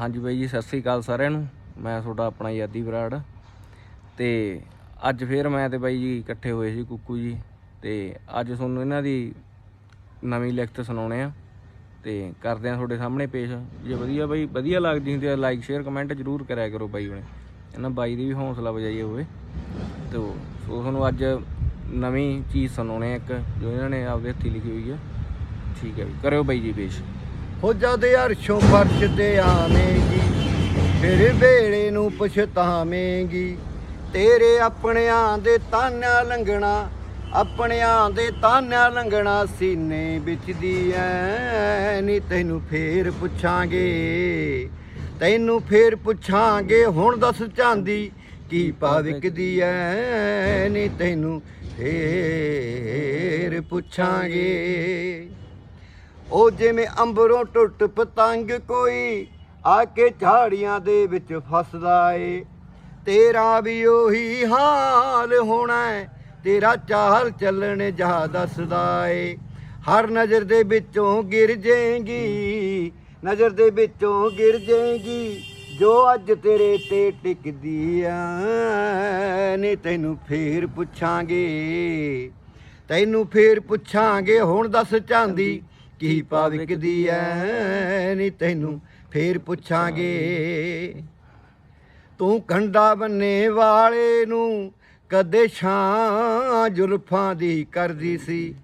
ਹਾਂਜੀ ਬਾਈ ਜੀ, ਸਤਿ ਸ੍ਰੀ ਅਕਾਲ ਸਾਰਿਆਂ ਨੂੰ। ਮੈਂ ਤੁਹਾਡਾ ਆਪਣਾ ਯਾਦੀ ਬਰਾੜ ਤੇ ਅੱਜ ਫੇਰ ਮੈਂ ਤੇ ਬਾਈ ਜੀ ਇਕੱਠੇ ਹੋਏ ਸੀ ਕੁੱਕੂ ਜੀ। ਤੇ ਅੱਜ ਤੁਹਾਨੂੰ ਇਹਨਾਂ ਦੀ ਨਵੀਂ ਲਿਖਤ ਸੁਣਾਉਣੇ ਆ। ਤੇ ਕਰਦੇ ਆ ਤੁਹਾਡੇ ਸਾਹਮਣੇ ਪੇਸ਼। ਜੇ ਵਧੀਆ ਬਾਈ, ਵਧੀਆ ਲੱਗਦੀ ਹੁੰਦੀ ਆ ਲਾਈਕ ਸ਼ੇਅਰ ਕਮੈਂਟ ਜਰੂਰ ਕਰਿਆ ਕਰੋ ਬਾਈ ਹੁਣੇ। ਇਹਨਾਂ ਬਾਈ ਦੀ ਵੀ ਹੌਸਲਾ ਵਜਾਈ ਹੋਵੇ। ਤੇ ਸੋ ਤੁਹਾਨੂੰ ਅੱਜ ਨਵੀਂ ਚੀਜ਼ ਸੁਣਾਉਣੇ ਆ ਇੱਕ, ਜੋ ਇਹਨਾਂ ਨੇ ਆਪਦੇ ਹੱਥੀਂ ਲਿਖੀ ਹੋਈ ਹੈ ਠੀਕ ਹੈ ਜੀ ਕਰਿਓ ਬਾਈ ਜੀ ਪੇਸ਼। ਹੋ ਜਦ ਅਰਸ਼ੋਂ ਫਰਸ਼ ਤੇ ਆਵੇਂਗੀ, ਫਿਰ ਵੇਲੇ ਨੂੰ ਪਛਤਾਵੇਂਗੀ। ਤੇਰੇ ਆਪਣਿਆਂ ਦੇ ਤਾਨਿਆਂ ਲੰਘਣਾ, ਆਪਣਿਆਂ ਦੇ ਤਾਨਿਆਂ ਲੰਘਣਾ ਸੀਨੇ ਵਿੱਚ ਦੀ ਐ, ਨੀ ਤੈਨੂੰ ਫੇਰ ਪੁੱਛਾਂਗੇ। ਤੈਨੂੰ ਫੇਰ ਪੁੱਛਾਂਗੇ, ਹੁਣ ਦੱਸ ਚਾਂਦੀ ਕੀ ਪਾ ਵਿਕਦੀ ਐ, ਨੀ ਤੈਨੂੰ ਫੇਰ ਪੁੱਛਾਂਗੇ। ਉਹ ਜਿਵੇਂ ਅੰਬਰੋਂ ਟੁੱਟ ਪਤੰਗ ਕੋਈ, ਆ ਕੇ ਝਾੜੀਆਂ ਦੇ ਵਿੱਚ ਫਸਦਾ ਏ। ਤੇਰਾ ਵੀ ਉਹੀ ਹਾਲ ਹੋਣਾ ਤੇਰਾ ਚਾਲ ਚੱਲਣ ਜਾ ਦੱਸਦਾ ਏ। ਹਰ ਨਜ਼ਰ ਦੇ ਵਿੱਚੋਂ ਗਿਰ ਜਾਏਗੀ, ਨਜ਼ਰ ਦੇ ਵਿੱਚੋਂ ਗਿਰ ਜਾਏਗੀ, ਜੋ ਅੱਜ ਤੇਰੇ ਤੇ ਟਿਕਦੀ ਆ, ਨੀ ਤੈਨੂੰ ਫੇਰ ਪੁੱਛਾਂਗੇ। ਤੈਨੂੰ ਫੇਰ ਪੁੱਛਾਂਗੇ, ਹੁਣ ਦੱਸ ਚਾਂਦੀ ਕੀ ਪਾਵਿਕਦੀ ਐ ਨੀ ਤੈਨੂੰ ਫੇਰ ਪੁੱਛਾਂਗੇ। ਤੂੰ ਕੰਡਾ ਬੰਨੇ ਵਾਲੇ ਨੂੰ ਕਦੇ ਛਾਂ ਜ਼ੁਲਫਾਂ ਦੀ ਕਰਦੀ ਸੀ।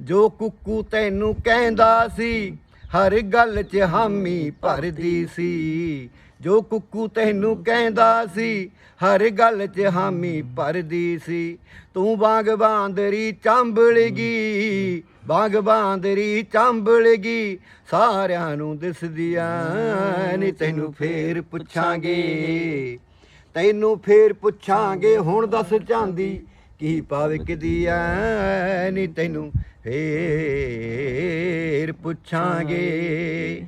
ਜੋ ਕੁੱਕੂ ਤੈਨੂੰ ਕਹਿੰਦਾ ਸੀ, ਹਰ ਗੱਲ 'ਚ ਹਾਮੀ ਭਰਦੀ ਸੀ। ਜੋ ਕੁੱਕੂ ਤੈਨੂੰ ਕਹਿੰਦਾ ਸੀ, ਹਰ ਗੱਲ 'ਚ ਹਾਮੀ ਭਰਦੀ ਸੀ। ਤੂੰ ਬਾਗ ਬਾਂਦਰੀ ਚਾਂਬਲਗੀ ਬਾਗ ਬਾਂਦਰੀ ਚੰਬਲਗੀ ਸਾਰਿਆਂ ਨੂੰ ਦਿਸਦੀਆਂ ਨੀ ਤੈਨੂੰ ਫੇਰ ਪੁੱਛਾਂਗੇ। ਤੈਨੂੰ ਫੇਰ ਪੁੱਛਾਂਗੇ, ਹੁਣ ਦੱਸ ਚਾਂਦੀ ਕੀ ਭਾਵਿਕ ਐ ਨੀ ਤੈਨੂੰ ਫੇਰ ਪੁੱਛਾਂਗੇ।